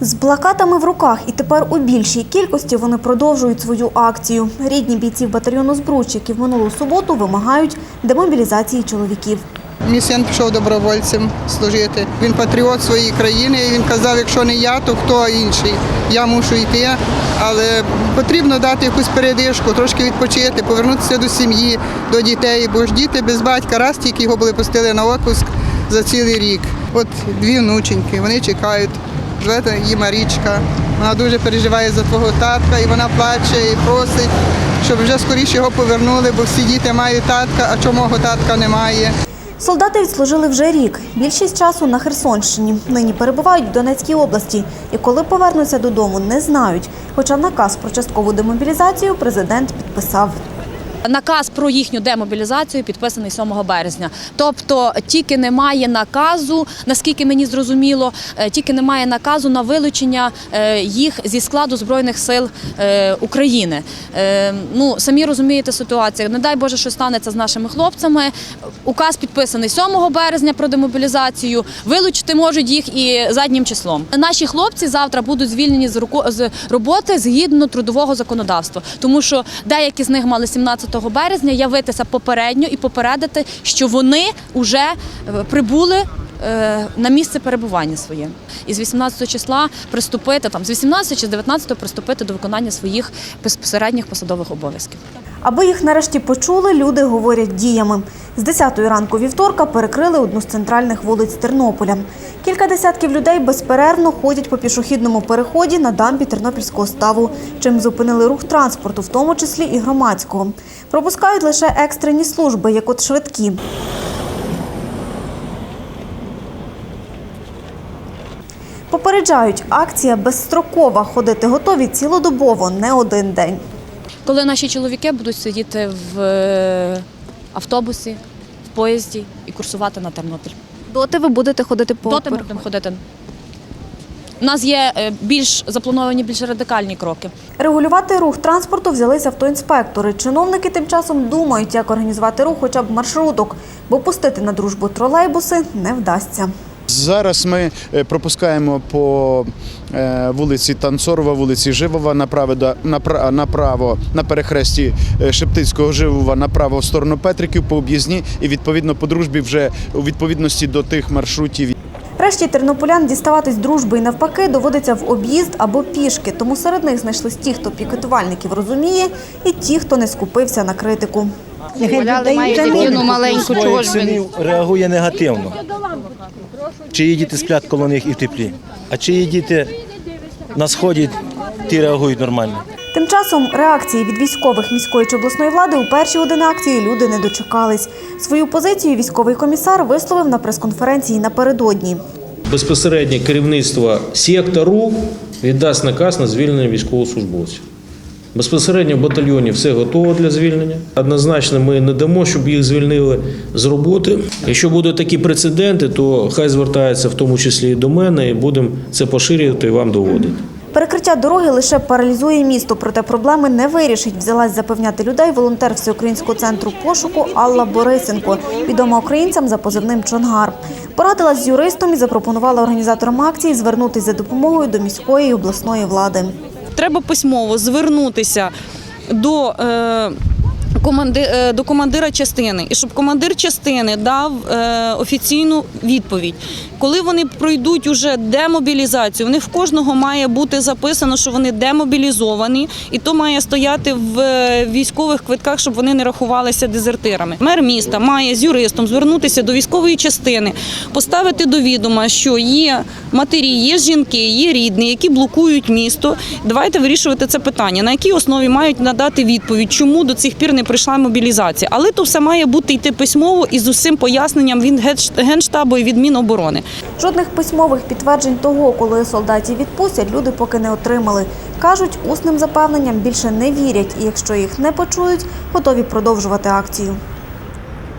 З плакатами в руках і тепер у більшій кількості вони продовжують свою акцію. Рідні бійців батальйону Збруч, які в минулу суботу вимагають демобілізації чоловіків. Мій син пішов добровольцем служити. Він патріот своєї країни. І він казав, якщо не я, то хто інший. Я мушу йти, але потрібно дати якусь передишку, трошки відпочити, повернутися до сім'ї, до дітей, бо ж діти без батька, раз тільки його були пустили на відпуск за цілий рік. От дві внученьки, вони чекають. Звати її Марічка. Вона дуже переживає за твого татка, і вона плаче і просить, щоб вже скоріше його повернули, бо всі діти мають татка, а чому мого татка немає. Солдати відслужили вже рік. Більшість часу на Херсонщині. Нині перебувають в Донецькій області. І коли повернуться додому, не знають. Хоча наказ про часткову демобілізацію президент підписав. Наказ про їхню демобілізацію підписаний 7 березня. Тобто тільки немає наказу, наскільки мені зрозуміло, е, тільки немає наказу на вилучення е, їх зі складу збройних сил е, України. Ну самі розумієте ситуацію. Не дай Боже, що станеться з нашими хлопцями. Указ підписаний 7 березня про демобілізацію. Вилучити можуть їх і заднім числом. Наші хлопці завтра будуть звільнені з роботи згідно трудового законодавства, тому що деякі з них мали 17 березня явитися попередньо і попередити, що вони вже е, прибули. е, На місце перебування своє і з 18 числа приступити там з 18 чи з 19 приступити до виконання своїх безпосередніх посадових обов'язків. Аби їх нарешті почули, люди говорять діями. З 10 ранку вівторка перекрили одну з центральних вулиць Тернополя. Кілька десятків людей безперервно ходять по пішохідному переході на дамбі Тернопільського ставу, чим зупинили рух транспорту, в тому числі і громадського. Пропускають лише екстрені служби, як от швидкі. Попереджають, акція безстрокова. Ходити готові цілодобово, не один день. Коли наші чоловіки будуть сидіти в е, автобусі, в поїзді і курсувати на Тернопіль. Доти ви будете ходити по Доти ми будемо ходити. У нас є е, більш заплановані більш радикальні кроки. Регулювати рух транспорту взялися автоінспектори. Чиновники тим часом думають, як організувати рух хоча б маршруток, бо пустити на дружбу тролейбуси не вдасться. Зараз ми е, пропускаємо по е, вулиці Танцорова, вулиці Живова направо, направо на перехресті е, Шептицького Живова направо в сторону Петриків по об'їзні і відповідно по дружбі вже у відповідності до тих маршрутів. Решті тернополян діставатись дружби і навпаки доводиться в об'їзд або пішки. Тому серед них знайшлись ті, хто пікетувальників розуміє, і ті, хто не скупився на критику. Має дитину маленьку, чого ж він? синів реагує негативно. Чиї діти сплять коло них і в теплі, а чиї діти на сході ті реагують нормально. Тим часом реакції від військових міської чи обласної влади у перші години акції люди не дочекались. Свою позицію військовий комісар висловив на прес-конференції напередодні. Безпосереднє керівництво сектору віддасть наказ на звільнення військовослужбовців. Безпосередньо в батальйоні все готово для звільнення. Однозначно, ми не дамо, щоб їх звільнили з роботи. Якщо будуть такі прецеденти, то хай звертаються в тому числі і до мене, і будемо це поширювати і вам доводити. Перекриття дороги лише паралізує місто, проте проблеми не вирішить. Взялась запевняти людей волонтер Всеукраїнського центру пошуку Алла Борисенко, відома українцям за позивним Чонгар. Порадилась з юристом і запропонувала організаторам акції звернутися за допомогою до міської і обласної влади. Треба письмово звернутися до. Е, команди- е, До командира частини, і щоб командир частини дав е, офіційну відповідь. Коли вони пройдуть уже демобілізацію, в них в кожного має бути записано, що вони демобілізовані, і то має стояти в е, військових квитках, щоб вони не рахувалися дезертирами. Мер міста має з юристом звернутися до військової частини, поставити до відома, що є матері, є жінки, є рідні, які блокують місто. Давайте вирішувати це питання. На якій основі мають надати відповідь, чому до цих пір не прийшла мобілізація. Але то все має бути йти письмово і з усім поясненням від генштабу і від Міноборони. Жодних письмових підтверджень того, коли солдатів відпустять, люди поки не отримали. Кажуть, усним запевненням більше не вірять, і якщо їх не почують, готові продовжувати акцію.